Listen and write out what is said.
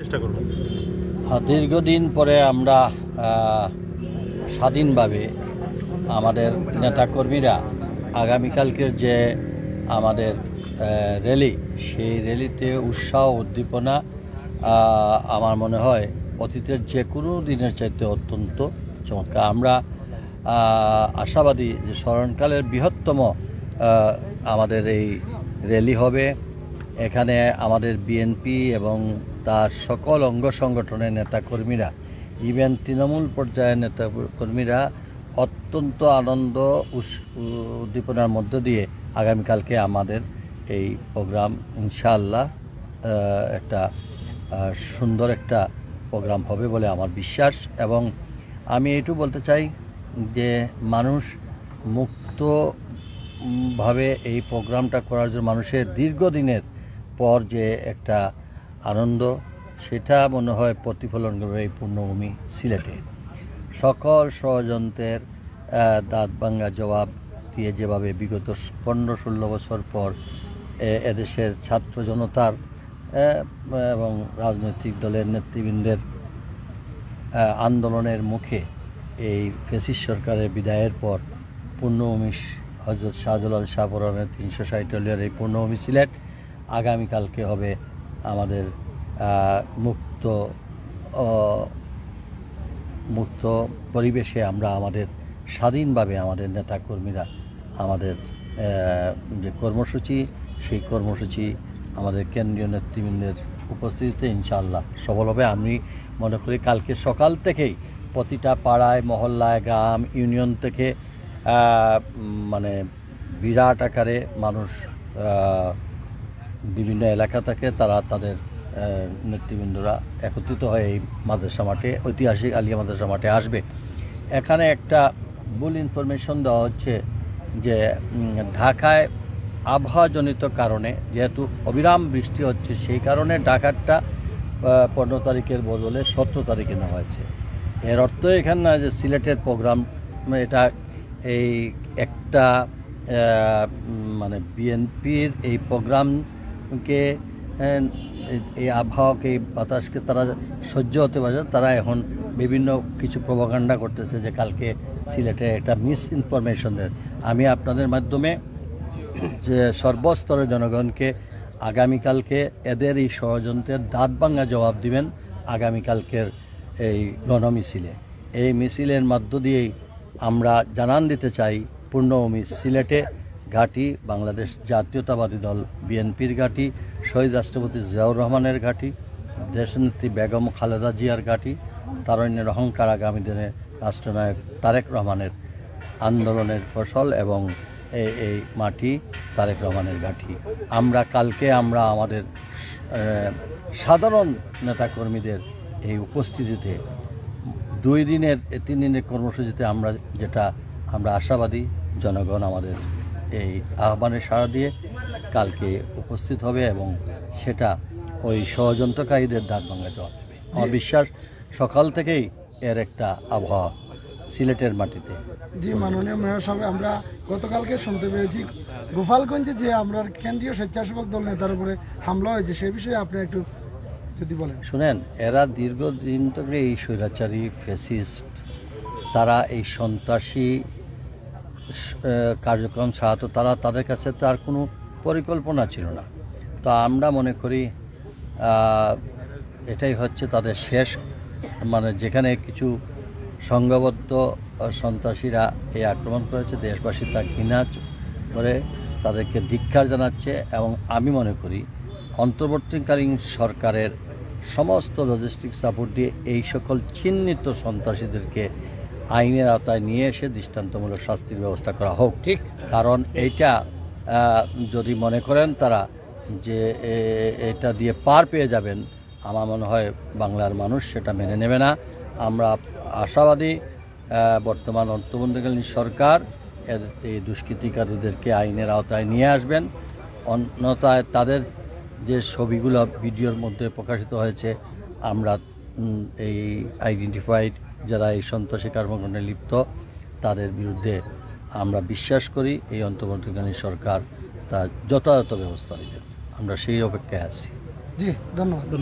চেষ্টা হ্যাঁ, দীর্ঘদিন পরে আমরা স্বাধীনভাবে আমাদের নেতাকর্মীরা আগামীকালকের যে আমাদের র্যালি সেই র্যালিতে উৎসাহ উদ্দীপনা আমার মনে হয় অতীতের যে কোনো দিনের চাইতে অত্যন্ত চমৎকার। আমরা আশাবাদী যে স্মরণকালের বৃহত্তম আমাদের এই র্যালি হবে। এখানে আমাদের বিএনপি এবং তার সকল অঙ্গ সংগঠনের নেতাকর্মীরা ইভেন তৃণমূল পর্যায়ের নেতাকর্মীরা, অত্যন্ত আনন্দ উদ্দীপনার মধ্য দিয়ে আগামীকালকে আমাদের এই প্রোগ্রাম, ইনশাআল্লাহ একটা সুন্দর একটা প্রোগ্রাম হবে বলে আমার বিশ্বাস। এবং আমি এটু বলতে চাই যে মানুষ মুক্তভাবে এই প্রোগ্রামটা করার জন্য মানুষের দীর্ঘদিনের পর যে একটা আনন্দ, সেটা মনে হয় প্রতিফলন করবে এই পূর্ণভূমি সিলেটে। সকল ষড়যন্ত্রের দাঁত ভাঙ্গা জবাব দিয়ে যেভাবে বিগত পনেরো ষোলো বছর পর এদেশের ছাত্র জনতার এবং রাজনৈতিক দলের নেতৃবৃন্দের আন্দোলনের মুখে এই ফেসিস সরকারের বিদায়ের পর পূর্ণভূমি হজরত শাহজালাল শাহপুরানের তিনশো ষাট এই পূর্ণভূমি সিলেট আগামীকালকে হবে আমাদের মুক্ত মুক্ত পরিবেশে আমরা আমাদের, স্বাধীনভাবে আমাদের নেতাকর্মীরা আমাদের যে কর্মসূচি, সেই কর্মসূচি আমাদের কেন্দ্রীয় নেতৃবৃন্দের উপস্থিতিতে ইনশাআল্লাহ সফল হবে। আমি মনে করি কালকে সকাল থেকেই প্রতিটা পাড়ায়, মহল্লায়, গ্রাম, ইউনিয়ন থেকে মানে বিরাট আকারে মানুষ বিভিন্ন এলাকা থেকে তারা তাদের নেতৃবৃন্দরা একত্রিত হয়ে এই মাদ্রাসা মাঠে, ঐতিহাসিক আলিয়া মাদ্রাসা মাঠে আসবে। এখানে একটা ভুল ইনফরমেশন দেওয়া হচ্ছে যে ঢাকায় আবহাওয়াজনিত কারণে যেহেতু অবিরাম বৃষ্টি হচ্ছে, সেই কারণে ঢাকারটা পনেরো তারিখের বদলে সতেরো তারিখে নেওয়া হয়েছে। এর অর্থ এখানে না যে সিলেটের প্রোগ্রাম এটা এই একটা মানে বিএনপির এই প্রোগ্রামকে আহ, এই আবহাওয়াকে বাতাসকে তারা সহ্য হতে পারে তারা এখন বিভিন্ন কিছু প্রভাকাণ্ডা করতেছে যে কালকে সিলেটে একটা মিস ইনফরমেশন দেয় আমি আপনাদের মাধ্যমে যে সর্বস্তরের জনগণকে আগামীকালকে এদের এই ষড়যন্ত্রের দাঁত ভাঙ্গা জবাব দিবেন আগামীকালকের এই গণমিছিলে। এই মিছিলের মধ্য দিয়েই আমরা জানান দিতে চাই পূর্ণভূমি সিলেটে ঘাঁটি, বাংলাদেশ জাতীয়তাবাদী দল বিএনপির ঘাঁটি, শহীদ রাষ্ট্রপতি জিয়াউর রহমানের ঘাঁটি, দেশনেত্রী বেগম খালেদা জিয়ার ঘাঁটি, তারণ্যের অহংকার আগামী দিনে রাষ্ট্রনায়ক তারেক রহমানের আন্দোলনের ফসল এবং এই এই মাটি তারেক রহমানের ঘাঁটি। আমরা কালকে আমরা আমাদের সাধারণ নেতাকর্মীদের এই উপস্থিতিতে, দুই দিনের, তিন দিনের কর্মসূচিতে আমরা যেটা, আমরা আশাবাদী, জনগণ আমাদের এই আহ্বানে সাড়া দিয়ে কালকে উপস্থিত হবে এবং সেটা ওই ষড়যন্ত্রকারীদের দাঁত ভাঙা জবাব আমার বিশ্বাস সকাল থেকেই এর একটা আবহাওয়া সিলেটের মাটিতে। জি মাননীয় মেয়র সাহেব আমরা গতকালকে শুনতে পেরেছি গোপালগঞ্জে যে আমরা কেন্দ্রীয় স্বেচ্ছাসেবক দল নেতার উপরে হামলা হয়েছে সেই বিষয়ে আপনি একটু যদি বলেন। শুনেন এরা দীর্ঘদিন ধরে এই স্বৈরাচারী ফেসিস্ট তারা এই সন্ত্রাসী কার্যক্রম ছাড়া, তো তারা তাদের কাছে তো আর কোনো পরিকল্পনা ছিল না। তো আমরা মনে করি এটাই হচ্ছে তাদের শেষ। মানে যেখানে কিছু সংঘবদ্ধ সন্ত্রাসীরা এই আক্রমণ করেছে, দেশবাসী তা ঘৃণা করে তাদেরকে ধিক্ষার জানাচ্ছে এবং আমি মনে করি, অন্তর্বর্তীকালীন সরকারের সমস্ত লজিস্টিক সাপোর্ট দিয়ে এই সকল চিহ্নিত সন্ত্রাসীদেরকে আইনের আওতায় নিয়ে এসে দৃষ্টান্তমূলক শাস্তির ব্যবস্থা করা হোক। ঠিক। কারণ এইটা যদি মনে করেন তারা যে এটা দিয়ে পার পেয়ে যাবেন আমার মনে হয় বাংলার মানুষ সেটা মেনে নেবে না। আমরা আশাবাদী বর্তমান অন্তর্বর্তীকালীন সরকার এই দুষ্কৃতিকারীদেরকে আইনের আওতায় নিয়ে আসবেন। অন্যতায় তাদের যে ছবিগুলো ভিডিওর মধ্যে প্রকাশিত হয়েছে আমরা এই আইডেন্টিফাইড যারা এই সন্ত্রাসী কর্মকাণ্ডে লিপ্ত, তাদের বিরুদ্ধে আমরা বিশ্বাস করি, এই অন্তর্বর্তীকালীন সরকার তা যথাযথ ব্যবস্থা নেবে। আমরা সেই অপেক্ষায় আছি। জি, ধন্যবাদ।